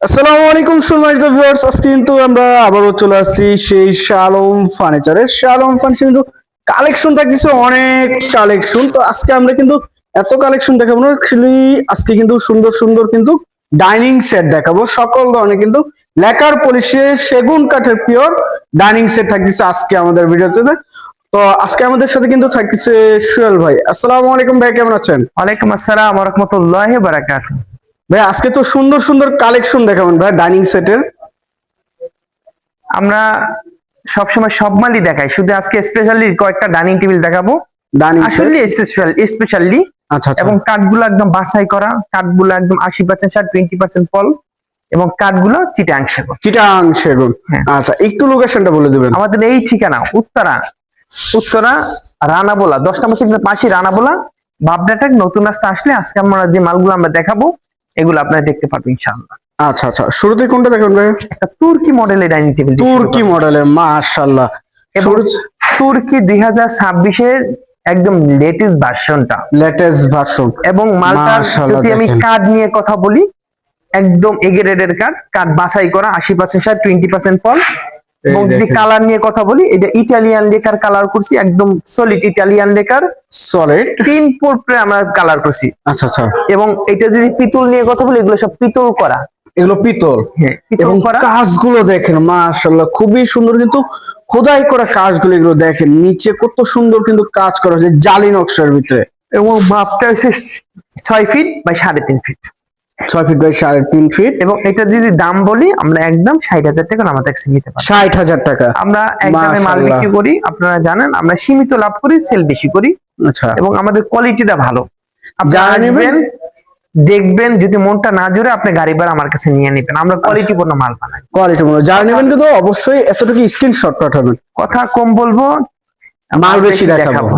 আসসালামু আলাইকুম সম্মানিত ভিউয়ার্স, আজকে কিন্তু আমরা আবারও চলে আসছি সেই শালম ফার্নিচারের। শালম ফার্নিচার কিন্তু কালেকশন থাকতেছে, অনেক কালেকশন তো আজকে আমরা কিন্তু এত কালেকশন দেখাবো না অ্যাকচুয়ালি আজকে কিন্তু সুন্দর সুন্দর কিন্তু ডাইনিং সেট দেখাবো। সকল ধরনের কিন্তু লেকার পলিশে সেগুন কাঠের পিওর ডাইনিং সেট থাকতেছে আজকে আমাদের ভিডিওতে। তো আজকে আমাদের সাথে কিন্তু থাকতেছে সুয়েল ভাই। আসসালামু আলাইকুম ভাই, কেমন আছেন? ওয়ালাইকুম আসসালাম রহমতুল্লাহ বারাকাত ভাই আজকে তো সুন্দর সুন্দর কালেকশন দেখাবেন ভাই ডাইনিং সেটের আমরা সবসময় সব মালই দেখাই শুধু আজকে স্পেশালি কয়েকটা ডাইনিং টেবিল দেখাবো। ডাইনিং আসলে স্পেশাল স্পেশালি আচ্ছা আচ্ছা। এবং কাঠগুলো একদম বাছাই করা কাঠগুলো একদম আশি পার্সেন্ট ষাট টোয়েন্টি পার্সেন্ট ফল এবং কাঠগুলো চিটাং সেগুন। চিটাং সেগুন। হ্যাঁ। আচ্ছা একটু লোকেশনটা বলে দিবেন। আমাদের এই ঠিকানা উত্তরা। উত্তরা রানাবোলা। দশ নম্বর সেক্টর পাশে রানাবোলা। ভাবনাটাক নতুন রাস্তা আসলে আজকে আমরা যে মালগুলো আমরা দেখাবো এগুলো আপনারা দেখতে পারবেন ইনশাআল্লাহ। আচ্ছা আচ্ছা। শুরুতে কোনটা দেখুন ভাই? একটা তুর্কি মডেলের ডাইনিং টেবিল তুর্কি মডেলের মাশাআল্লাহ। তুর্কি দুই হাজার ছাব্বিশের একদম লেটেস্ট ভার্সনটা লেটেস্ট ভার্সন এবং মালটা মাশাআল্লাহ, যদি আমি। কার্ড নিয়ে কথা বলি একদম এগেরেডের কার্ড কার্ড বাছাই করা আশি পার্সেন্ট ষাট টোয়েন্টি পার্সেন্ট ফল এবং যদি কালার নিয়ে কথা বলি এটা ইটালিয়ান লেকার কালার করছি একদম সলিড ইটালিয়ান লেকার সলিড তিন আমরা কালার করছি। আচ্ছা আচ্ছা। এবং এটা যদি পিতল নিয়ে কথা বলি এগুলো সব পিতল করা। এগুলো পিতল। হ্যাঁ এবং করা। কাজগুলো দেখেন মাশাআল্লাহ খুবই সুন্দর কিন্তু খোদাই করা কাজগুলো এগুলো দেখেন নিচে কত সুন্দর কিন্তু কাজ করা হয়েছে জালি নকশার ভিতরে। এবং মাপটা হচ্ছে ছয় ফিট বা সাড়ে তিন ফিট ছয় ফিট বাই সাড়ে তিন ফিট এবং এটা যদি দাম বলি আমরা একদম ষাট হাজার টাকা আমাদের কাছে নিতে পারি ষাট হাজার টাকা। আমরা একদমে মাল বিক্রি করি আপনারা জানেন আমরা সীমিত লাভ করি সেল বেশি করি। আচ্ছা। এবং আমাদের কোয়ালিটিটা ভালো। যারা নেবেন- দেখবেন যদি মনটা না জুড়ে আপনি গাড়ি ভাড়া আমার কাছে নিয়ে নেবেন। আমরা কোয়ালিটি পূর্ণ মাল বানাই। কোয়ালিটি মনে যারা নেবেন কিন্তু অবশ্যই এতটুকু স্ক্রিনশট পাঠাবেন। কথা কম বলব মাল বেশি দেখাবো।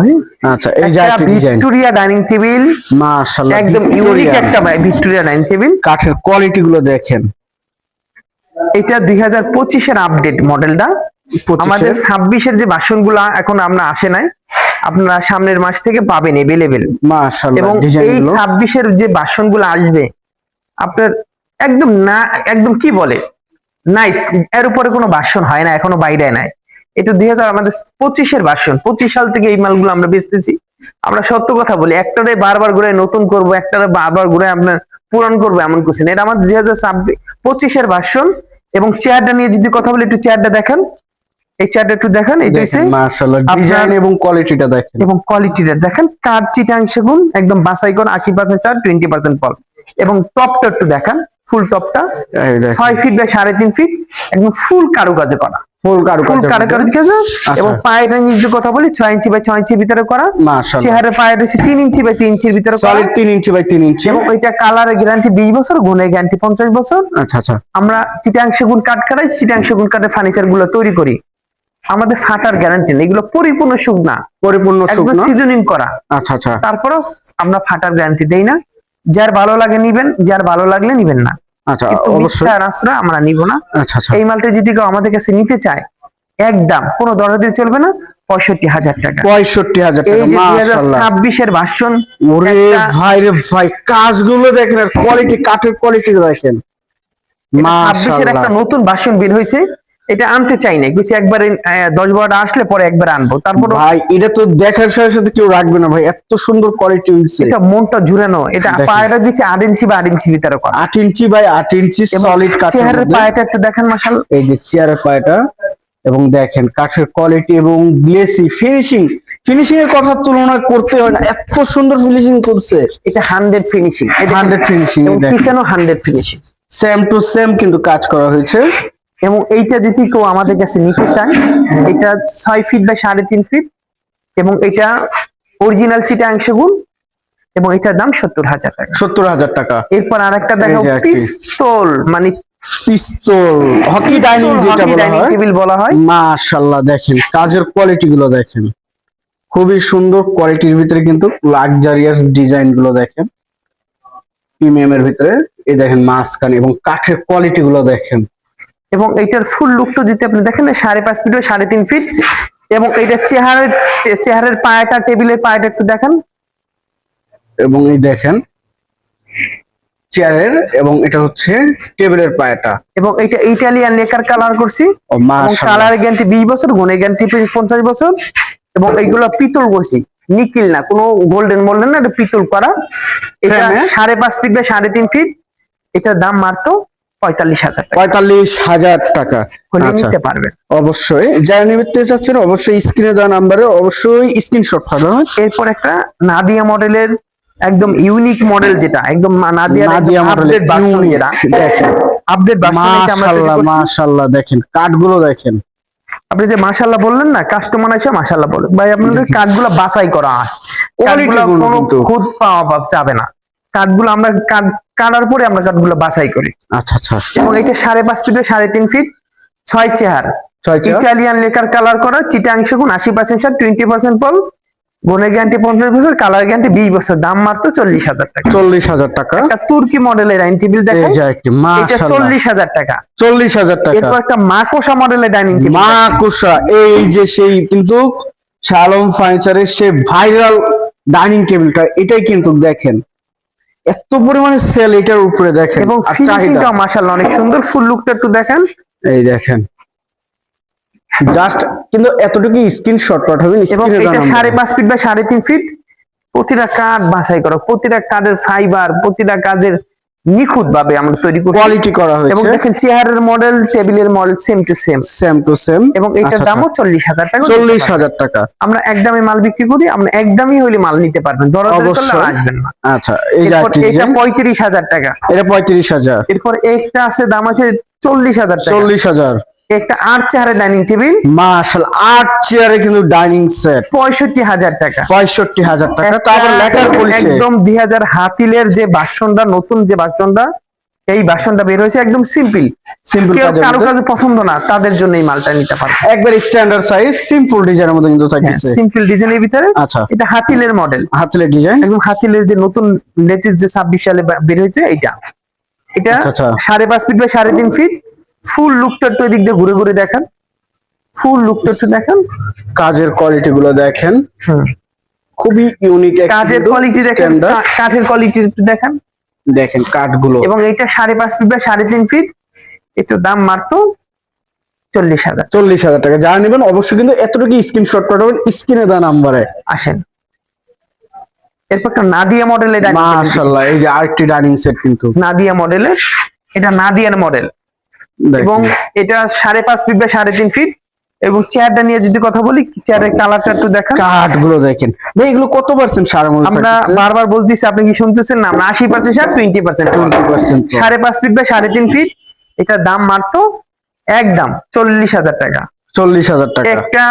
আচ্ছা এই যে ভিক্টোরিয়া ডাইনিং টেবিল। মাশাআল্লাহ একদম ইউনিক। একটা ভিক্টোরিয়া ডাইনিং টেবিল। কাঠের কোয়ালিটি গুলো দেখেন। এটা আপডেট মডেলটা। 25 আমাদের এর। যে বাসনগুলা এখন আমরা আসে নাই আপনারা সামনের মাস থেকে পাবেন এভেলেবেল মাশাআল্লাহ এবং এই যে বাসনগুলো আসবে আপনার একদম না একদম কি বলে? নাইস এর উপরে কোনো বাসন হয় না এখনও বাইরে নাই। এটা দুই হাজার আমাদের পঁচিশের বাসন পঁচিশ সাল থেকে এই মালগুলো আমরা বেচতেছি। আমরা সত্য কথা বলি একটারে বারবার ঘুরে নতুন করব একটারে বারবার ঘুরে আপনার পূরণ করব এমন কিছু না এটা আমাদের দুই হাজার ছাব্বিশ পঁচিশের বাসন এবং চেয়ারটা নিয়ে যদি কথা বলি একটু চেয়ারটা দেখেন। এই চেয়ারটা একটু দেখেন এটা হচ্ছে মাশাআল্লাহ ডিজাইন এবং কোয়ালিটিটা দেখেন। এবং কোয়ালিটিটা দেখেন কার চিটাংশ গুণ একদম বাছাই করে আশি পার্সেন্ট চার টোয়েন্টি পার্সেন্ট ফল এবং টপটা একটু দেখান ফুল টপটা ছয় ফিট সাড়ে তিন ফিট একদম ফুল কারুকাজে করা। ফুল এবং পায়ের কথা বলি ছয় ইঞ্চি বাই ছয় ইঞ্চির ভিতরে করা। চেহারা পায়ের রয়েছে তিন ইঞ্চি বাই তিন ইঞ্চির ভিতরে সলিড 3 ইঞ্চি বাই 3 ইঞ্চি। এবং ওইটা কালারের গ্যারান্টি বিশ বছর গুণের গ্যারান্টি পঞ্চাশ বছর। আচ্ছা আচ্ছা। আমরা কাঠ কাটাই কাঠের ফার্নিচারগুলো তৈরি করি। আমাদের ফাটার গ্যারান্টি নেই এগুলো পরিপূর্ণ সুখ না। পরিপূর্ণ সিজনিং করা। আচ্ছা আচ্ছা। তারপরও আমরা ফাটার গ্যারান্টি দেই না। যার ভালো লাগে নিবেন যার ভালো লাগলে নিবেন না। আচ্ছা অবশ্যই। আমরা নিব না। আচ্ছা আচ্ছা। এই মালটা যদি কেউ আমাদের কাছে নিতে চায় একদম কোনো দিয়ে চলবে না পঁয়ষট্টি হাজার টাকা। পঁয়ষট্টি হাজার টাকা ছাব্বিশের ভাষণ ওরে ভাই রে ভাই কাজগুলো দেখেন আর কোয়ালিটি কাঠের কোয়ালিটি দেখেন। ছাব্বিশের একটা নতুন বাসন বের হয়েছে। এটা আনতে চাই না কিছু একবারে দশ বারোটা আসলে পরে একবার আনব। তারপর ভাই এটা তো দেখার সাথে সাথে কেউ রাখবে না ভাই এত সুন্দর কোয়ালিটি হইছে। এটা মনটা জুড়ানো এটা। পায়রা দিচ্ছে আট ইঞ্চি বা আট ইঞ্চি ভিতরে করা। 8 ইঞ্চি বাই 8 ইঞ্চি সলিড কাঠের চেহারার পায়টা একটু দেখেন মাসাল এই যে চেয়ারের পায়টা এবং দেখেন কাঠের কোয়ালিটি এবং গ্লেসি ফিনিশিং ফিনিশিং এর কথা তুলনা করতে হয় না এত সুন্দর ফিনিশিং করছে এটা হান্ড্রেড ফিনিশিং এটা হান্ড্রেড ফিনিশিং পিছনেও hundred finishing same to same কিন্তু কাজ করা হয়েছে। এবং এইটা যদি কেউ আমাদের কাছে নিতে চায় এটা ছয় ফিট বা সাড়ে তিন ফিট এবং এটা অরিজিনাল চিটাং সেগুন এবং এটার দাম সত্তর হাজার টাকা। সত্তর হাজার টাকা। এরপর আরেকটা এই দেখো পিস্তল মানে পিস্তল হকি ডাইনিং যেটা বলা হয়। টেবিল বলা হয়। মাশাল্লাহ দেখেন কাজের কোয়ালিটি গুলো দেখেন। খুবই সুন্দর কোয়ালিটির ভিতরে কিন্তু লাক্সারিয়াস ডিজাইনগুলো দেখেন। প্রিমিয়াম এর ভিতরে এই দেখেন মাঝখানে এবং কাঠের কোয়ালিটি গুলো দেখেন। এবং এইটার ফুল লুকটা যদি আপনি দেখেন সাড়ে পাঁচ ফিট বা সাড়ে তিন ফিট এবং এইটা চেহারের চেহারের পায়াটা টেবিলের পায়াটা একটু দেখেন। এবং এই দেখেন চেয়ারের এবং এটা হচ্ছে টেবিলের পায়াটা। এবং এটা ইটালিয়ান লেকার কালার করছি। কালার গ্যারান্টি বিশ বছর গুণের গ্যারান্টি পঞ্চাশ বছর। এবং এইগুলো পিতল করছি। নিকিল না কোনো গোল্ডেন মোল্ডেন না এটা পিতল করা। এটা সাড়ে পাঁচ ফিট বা সাড়ে তিন ফিট এটার দাম মাত্র পঁয়তাল্লিশ হাজার টাকা। পঁয়তাল্লিশ হাজার টাকা। আচ্ছা। নিতে পারবেন অবশ্যই। যারা নিতে চাচ্ছেন অবশ্যই স্ক্রিনে দেওয়া নাম্বারে অবশ্যই স্ক্রিনশট পাঠাবেন এরপর একটা নাদিয়া মডেলের একদম ইউনিক মডেল যেটা একদম নাদিয়া নাদিয়া মডেলের যেটা। দেখেন। আপডেট মাশাআল্লাহ মাশাআল্লাহ দেখেন। কাঠগুলো দেখেন। আপনি যে মাশাল্লাহ বললেন না কাস্টমার এসে মাশাল্লাহ বলে ভাই আপনাদের কাঠগুলো বাছাই করা। হয়গুলো কোনো। খুদ পাওয়া যাবে না। কাঠগুলো আমরা কাট- কাটার পরে আমরা কাঠগুলো বাছাই করি। আচ্ছা আচ্ছা। এবং এটা সাড়ে পাঁচ ফিট সাড়ে তিন ফিট ছয় চেহার। ইটালিয়ান লেকার কালার করা চিটাংশ গুণ আশি পার্সেন্ট সার টোয়েন্টি পার্সেন্ট পল গুণের গ্যারান্টি পঞ্চাশ বছর কালার গ্যারান্টি বিশ বছর দাম মাত্র চল্লিশ হাজার টাকা। চল্লিশ হাজার টাকা। একটা তুর্কি মডেলের ডাইনিং টেবিল একটি এটা চল্লিশ হাজার টাকা। চল্লিশ হাজার টাকা। এরপর একটা মাকোসা মডেলের ডাইনিং টেবিল মা কুসা এই যে সেই কিন্তু শালম ফার্নিচারের সে ভাইরাল ডাইনিং টেবিলটা এটাই কিন্তু দেখেন। এত পরিমাণে সেল এটার উপরে দেখেন এবং ফিনিশিংটা মাশাআল্লাহ অনেক সুন্দর ফুল লুকটা একটু দেখেন। এই দেখেন। জাস্ট কিন্তু এতটুকু স্ক্রিনশট পাঠাবেন এবং এটা সাড়ে পাঁচ ফিট বা সাড়ে তিন ফিট প্রতিটা কাঠ বাছাই করো প্রতিটা কাঠের ফাইবার প্রতিটা কাঠের নিখুঁত ভাবে আমরা তৈরি করছি। কোয়ালিটি করা হয়েছে। এবং দেখেন চেয়ারের মডেল টেবিলের model same to same same to same এবং এটার দামও চল্লিশ হাজার টাকা। চল্লিশ হাজার টাকা। আমরা একদমই মাল বিক্রি করি আমরা একদমই হইলে মাল নিতে পারবেন। ধরো করলে অবশ্যই। আসবেন না। আচ্ছা এই যে এটা design, পঁয়ত্রিশ হাজার টাকা। এটা পঁয়ত্রিশ হাজার। এরপর একটা আছে দাম আছে চল্লিশ হাজার টাকা। চল্লিশ হাজার। একটা আট চেয়ারের ডাইনিং টেবিল মার্শাল আট চেয়ারে কিন্তু ডাইনিং সেট পঁয়ষট্টি হাজার টাকা। পঁয়ষট্টি হাজার টাকা। তারপর লেখার পলিশে একদম দুই হাজার হাতিলের যে বাসনটা নতুন যে বাসনটা এই বাসনটা বের হয়েছে একদম সিম্পল সিম্পল কারও কাছে পছন্দ না তাদের জন্য এই মালটা নিতে পারবে। একবার স্ট্যান্ডার্ড সাইজ সিম্পল ডিজাইনের মধ্যে কিন্তু থাকতেছে। সিম্পল ডিজাইনের ভিতরে। আচ্ছা। এটা হাতিলের মডেল হাতলে ডিজাইন একদম হাতিলের যে নতুন লেটেস্ট যে ছাব্বিশ সালে বের হয়েছে এইটা। এটা আচ্ছা, আচ্ছা। সাড়ে পাঁচ ফিট বা সাড়ে তিন ফিট ফুল লুকটা একটু এদিক দিয়ে ঘুরে ঘুরে দেখেন। ফুল লুকটা একটু দেখেন। কাজের কোয়ালিটি গুলো দেখেন। খুবই ইউনিক কাজের কোয়ালিটি দেখেন কা- কাঠের কোয়ালিটি একটু দেখেন। দেখেন কাঠগুলো। এবং এটা সাড়ে পাঁচ ফিট বা সাড়ে তিন ফিট। একটু দাম মারতো চল্লিশ হাজার। চল্লিশ হাজার টাকা। যারা নেবেন অবশ্যই কিন্তু এতটুকু স্ক্রিনশট পাঠাবেন স্ক্রিনে দেওয়া নাম্বারে আসেন। এরপর একটা নাদিয়া মডেলের মাশাআল্লাহ এই যে আরেকটি ডাইনিং সেট কিন্তু। নাদিয়া মডেলের এটা নাদিয়ার মডেল এবং এটা সাড়ে পাঁচ ফিট বা সাড়ে তিন ফিট এবং চেয়ারটা নিয়ে যদি কথা বলি চেয়ারের কালারটা একটু দেখেন। কাঠগুলো দেখেন। ভাই এগুলো কত পার্সেন্ট সার মধ্যে আমরা বারবার বলতেছি আপনি কি শুনতেছেন না? আমরা আশি পার্সেন্ট সার টোয়েন্টি পার্সেন্ট টোয়েন্টি পার্সেন্ট সাড়ে পাঁচ ফিট বা সাড়ে তিন ফিট এটার দাম মারতো একদম চল্লিশ হাজার টাকা। চল্লিশ হাজার টাকা। একটা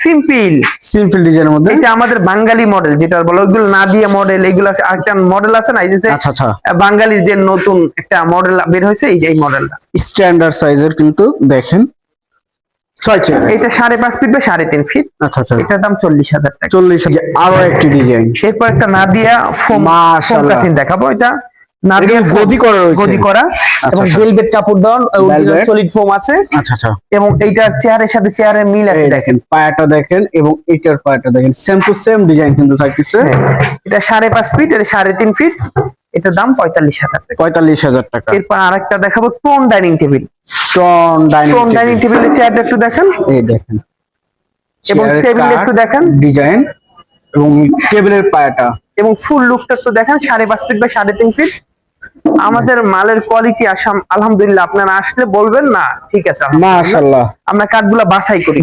সিম্পল। সিম্পল ডিজাইনের মধ্যে? এটা আমাদের বাঙালি মডেল যেটা বলো ওইগুলো নাদিয়া মডেল এগুলো একটা মডেল আছে না এই যে আচ্ছা আচ্ছা। বাঙালির যে নতুন একটা মডেল বের হয়েছে এই যে এই মডেলটা স্ট্যান্ডার্ড সাইজের কিন্তু দেখেন এটা সাড়ে পাঁচ ফিট বা সাড়ে তিন ফিট আচ্ছা আচ্ছা। এটার দাম চল্লিশ হাজার টাকা। চল্লিশ হাজার। আরও একটি ডিজাইন এরপর একটা নাদিয়া ফোম। দেখাবো এটা নাদিয়া গদি করা রয়েছে। গদি করা। এবং। ভেলভেট কাপড় দেওয়া সলিড ফোম আছে। আচ্ছা আচ্ছা। এবং এইটা চেয়ারের সাথে চেয়ারের মিল আছে দেখেন। পায়াটা দেখেন এবং এটার পায়াটা দেখেন। সেম টু সেম ডিজাইন কিন্তু থাকতেছে। হ্যাঁ। এটা সাড়ে পাঁচ ফিট এটা সাড়ে তিন ফিট এটার দাম পঁয়তাল্লিশ হাজার পঁয়তাল্লিশ হাজার টাকা। এরপর আরেকটা দেখাবো tone dining table tone dining tone dining টেবিলের চেয়ারটা একটু দেখেন। এই দেখেন। এবং টেবিল একটু দেখেন। ডিজাইন এবং টেবিলের পায়াটা। এবং ফুল লুকটা তো দেখেন সাড়ে পাঁচ ফিট বা সাড়ে তিন ফিট আমাদের মালের কোয়ালিটি আসাম আলহামদুলিল্লাহ আপনারা আসলে বলবেন না ঠিক আছে। মাশাআল্লাহ। আমরা কাঠগুলা বাছাই করি।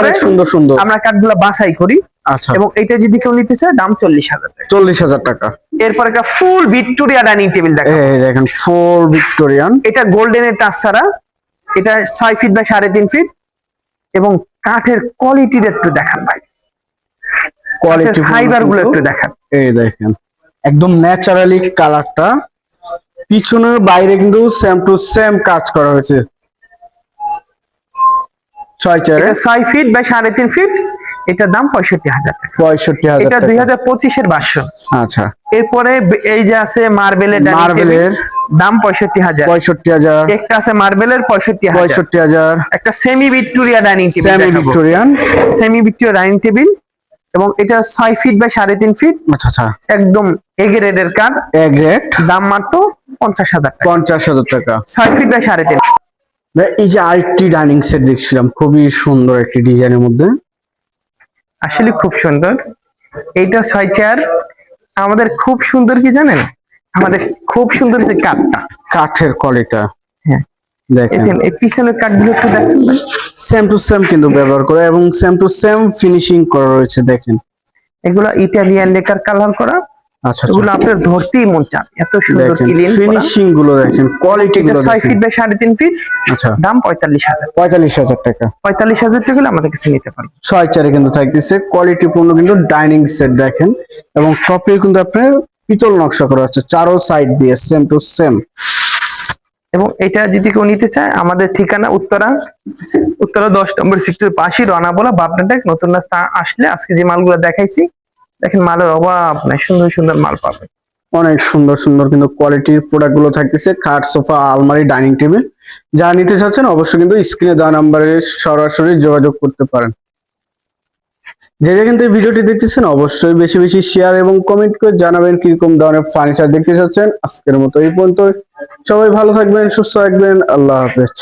অনেক সুন্দর সুন্দর। আমরা কাঠগুলা বাছাই করি। আচ্ছা। এবং এটা যদি কেউ নিতে চায় দাম চল্লিশ হাজার টাকা। চল্লিশ হাজার টাকা। এরপর একটা ফুল ভিক্টোরিয়া ডাইনিং টেবিল এই দেখেন ফুল ভিক্টোরিয়ান এটা গোল্ডেনের টাচ ছাড়া। এটা ছয় ফিট বা সাড়ে তিন ফিট এবং কাঠের কোয়ালিটির একটু দেখান ভাই। কোয়ালিটি ফাইবারগুলো একটু দেখান। এই দেখেন একদম ন্যাচারালি কালারটা পিছনের বাইরে কিন্তু সেম টু সেম কাজ করা হয়েছে। ছয় চারে। ছয় ফিট বা সাড়ে তিন ফিট এটার দাম পঁয়ষট্টি হাজার টাকা। পঁয়ষট্টি হাজার এটা দুই হাজার পঁচিশের ভার্সন আচ্ছা। এরপরে এই যে আছে মার্বেলের মার্বেলের দাম পঁয়ষট্টি হাজার। পঁয়ষট্টি হাজার। একটা আছে মার্বেলের পঁয়ষট্টি পঁয়ষট্টি হাজার। একটা semi Victoria dining table semi Victorian semi Victoria dining table এবং এটা ছয় ফিট বাই সাড়ে তিন ফিট আচ্ছা আচ্ছা। একদম এ গ্রেডের কাঠ এ গ্রেড দাম মাত্র পঞ্চাশ হাজার টাকা। পঞ্চাশ হাজার টাকা। ছয় ফিট বাই সাড়ে তিন এই যে আরেকটি ডাইনিং সেট দেখছিলাম খুবই সুন্দর একটি ডিজাইনের মধ্যে। আসলে খুব সুন্দর। এইটা ছয় চেয়ার আমাদের খুব সুন্দর কি জানেন? আমাদের খুব সুন্দর যে কাঠটা কাঠের কোয়ালিটা হ্যাঁ দেখেন। এই পিছনের কাঠগুলো একটু দেখেন সেম টু সেম কিন্তু ব্যবহার করে এবং সেম টু সেম ফিনিশিং করা রয়েছে দেখেন। এগুলো ইটালিয়ান লেকার কালার করা। আচ্ছা এগুলো আচ্ছা আপনার ধরতেই মন চান এত সুন্দর ক্লিন ফিনিশিংগুলো দেখেন কোয়ালিটি গুলো ফিট আচ্ছা। দাম পঁয়তাল্লিশ হাজার। পঁয়তাল্লিশ হাজার টাকা। আমাদের কাছে নিতে পারবেন। চারে কিন্তু থাকতেছে কোয়ালিটি পূর্ণ কিন্তু ডাইনিং সেট দেখেন। এবং টপে কিন্তু আপনার পিতল নকশা করা আছে চারো সাইড দিয়ে সেম টু সেম এবং এটা যদি কেউ নিতে চায়, আমাদের ঠিকানা উত্তরা উত্তরা দশ নম্বর সেক্টর পাশে রানা বলা বাপনাটাক নতুন রাস্তা আসলে আজকে যে মালগুলো দেখাইছি, দেখেন মালের অভাব নাই, সুন্দর সুন্দর মাল পাবে অনেক সুন্দর সুন্দর কিন্তু কোয়ালিটির প্রোডাক্টগুলো থাকতেছে, খাট, সোফা, আলমারি ডাইনিং টেবিল যা নিতে চাচ্ছেন অবশ্যই কিন্তু স্ক্রিনে দেওয়া নাম্বারে সরাসরি যোগাযোগ করতে পারেন। যে যে কিন্তু এই ভিডিওটি দেখতেছেন, অবশ্যই বেশি বেশি শেয়ার এবং কমেন্ট করে জানাবেন কীরকম ধরনের ফার্নিচার দেখতে চাচ্ছেন। আজকের মতো এই পর্যন্ত সবাই ভালো থাকবেন, সুস্থ থাকবেন। আল্লাহ হাফেজ।